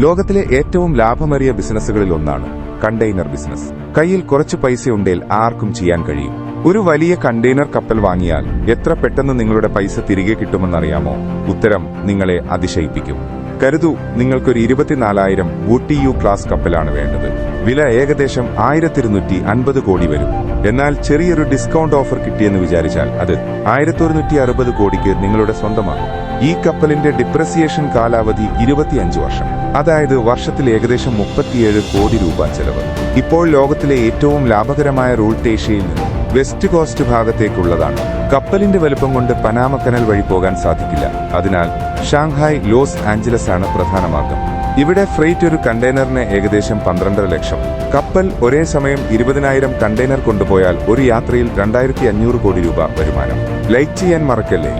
ലോകത്തിലെ ഏറ്റവും ലാഭമേറിയ ബിസിനസ്സുകളിൽ ഒന്നാണ് കണ്ടെയ്നർ ബിസിനസ്. കയ്യിൽ കുറച്ച് പൈസ ഉണ്ടെങ്കിൽ ആർക്കും ചെയ്യാൻ കഴിയും. ഒരു വലിയ കണ്ടെയ്നർ കപ്പൽ വാങ്ങിയാൽ എത്ര പെട്ടെന്ന് നിങ്ങളുടെ പൈസ തിരികെ കിട്ടുമെന്നറിയാമോ? ഉത്തരം നിങ്ങളെ അതിശയിപ്പിക്കും. കരുതൂ നിങ്ങൾക്കൊരു ഇരുപത്തിനാലായിരം ഊട്ടി യു ക്ലാസ് കപ്പലാണ് വേണ്ടത്. വില ഏകദേശം ആയിരത്തിരുന്നൂറ്റി അൻപത് കോടി വരും. എന്നാൽ ചെറിയൊരു ഡിസ്കൗണ്ട് ഓഫർ കിട്ടിയെന്ന് വിചാരിച്ചാൽ അത് ആയിരത്തി അറുപത് കോടിക്ക് നിങ്ങളുടെ സ്വന്തമാണ് ഈ കപ്പലിന്റെ ഡിപ്രസിയേഷൻ കാലാവധി ഇരുപത്തിയഞ്ച് വർഷം. അതായത് വർഷത്തിൽ ഏകദേശം മുപ്പത്തിയേഴ് കോടി രൂപ ചെലവ്. ഇപ്പോൾ ലോകത്തിലെ ഏറ്റവും ലാഭകരമായ റൂട്ട് ഏഷ്യയിൽ നിന്ന് വെസ്റ്റ് കോസ്റ്റ് ഭാഗത്തേക്കുള്ളതാണ്. കപ്പലിന്റെ വലുപ്പം കൊണ്ട് പനാമക്കനൽ കനൽ വഴി പോകാൻ സാധിക്കില്ല. അതിനാൽ ഷാങ്ഹായ് ലോസ് ആഞ്ചലസ് ആണ് പ്രധാന മാർഗം. ഇവിടെ ഫ്രൈറ്റ് ഒരു കണ്ടെയ്നറിന് ഏകദേശം പന്ത്രണ്ടര ലക്ഷം. കപ്പൽ ഒരേ സമയം ഇരുപതിനായിരം കണ്ടെയ്നർ കൊണ്ടുപോയാൽ ഒരു യാത്രയിൽ രണ്ടായിരത്തി അഞ്ഞൂറ് കോടി രൂപ വരുമാനം. ലൈക്ക് ചെയ്യാൻ മറക്കല്ലേ?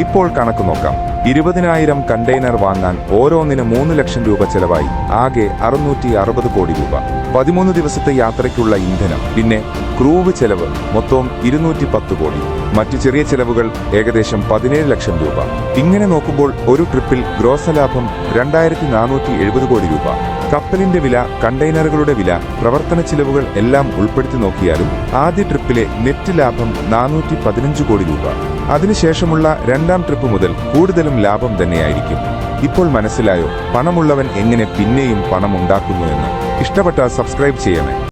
ഇപ്പോൾ കണക്ക് നോക്കാം. ഇരുപതിനായിരം കണ്ടെയ്നർ വാങ്ങാൻ ഓരോന്നിന് മൂന്ന് ലക്ഷം രൂപ ചെലവായി. ആകെ അറുന്നൂറ്റി അറുപത് കോടി രൂപ. പതിമൂന്ന് ദിവസത്തെ യാത്രയ്ക്കുള്ള ഇന്ധനം. പിന്നെ ക്രൂവ് ചെലവ് മൊത്തം ഇരുന്നൂറ്റി പത്ത് കോടി. മറ്റു ചെറിയ ചെലവുകൾ ഏകദേശം പതിനേഴ് ലക്ഷം രൂപ. ഇങ്ങനെ നോക്കുമ്പോൾ ഒരു ട്രിപ്പിൽ ഗ്രോസ ലാഭം രണ്ടായിരത്തി നാനൂറ്റി എഴുപത് കോടി രൂപ. കപ്പലിന്റെ വില കണ്ടെയ്നറുകളുടെ വില പ്രവർത്തന ചിലവുകൾ എല്ലാം ഉൾപ്പെടുത്തി നോക്കിയാലും ആദ്യ ട്രിപ്പിലെ നെറ്റ് ലാഭം നാനൂറ്റി പതിനഞ്ച് കോടി രൂപ. അതിനുശേഷമുള്ള രണ്ടാം ട്രിപ്പ് മുതൽ കൂടുതലും ലാഭം തന്നെയായിരിക്കും. ഇപ്പോൾ മനസ്സിലായോ? പണമുള്ളവൻ എങ്ങനെ പിന്നെയും പണം ഉണ്ടാക്കുന്നു എന്ന്. ഇഷ്ടപ്പെട്ടാൽ സബ്സ്ക്രൈബ് ചെയ്യണേ.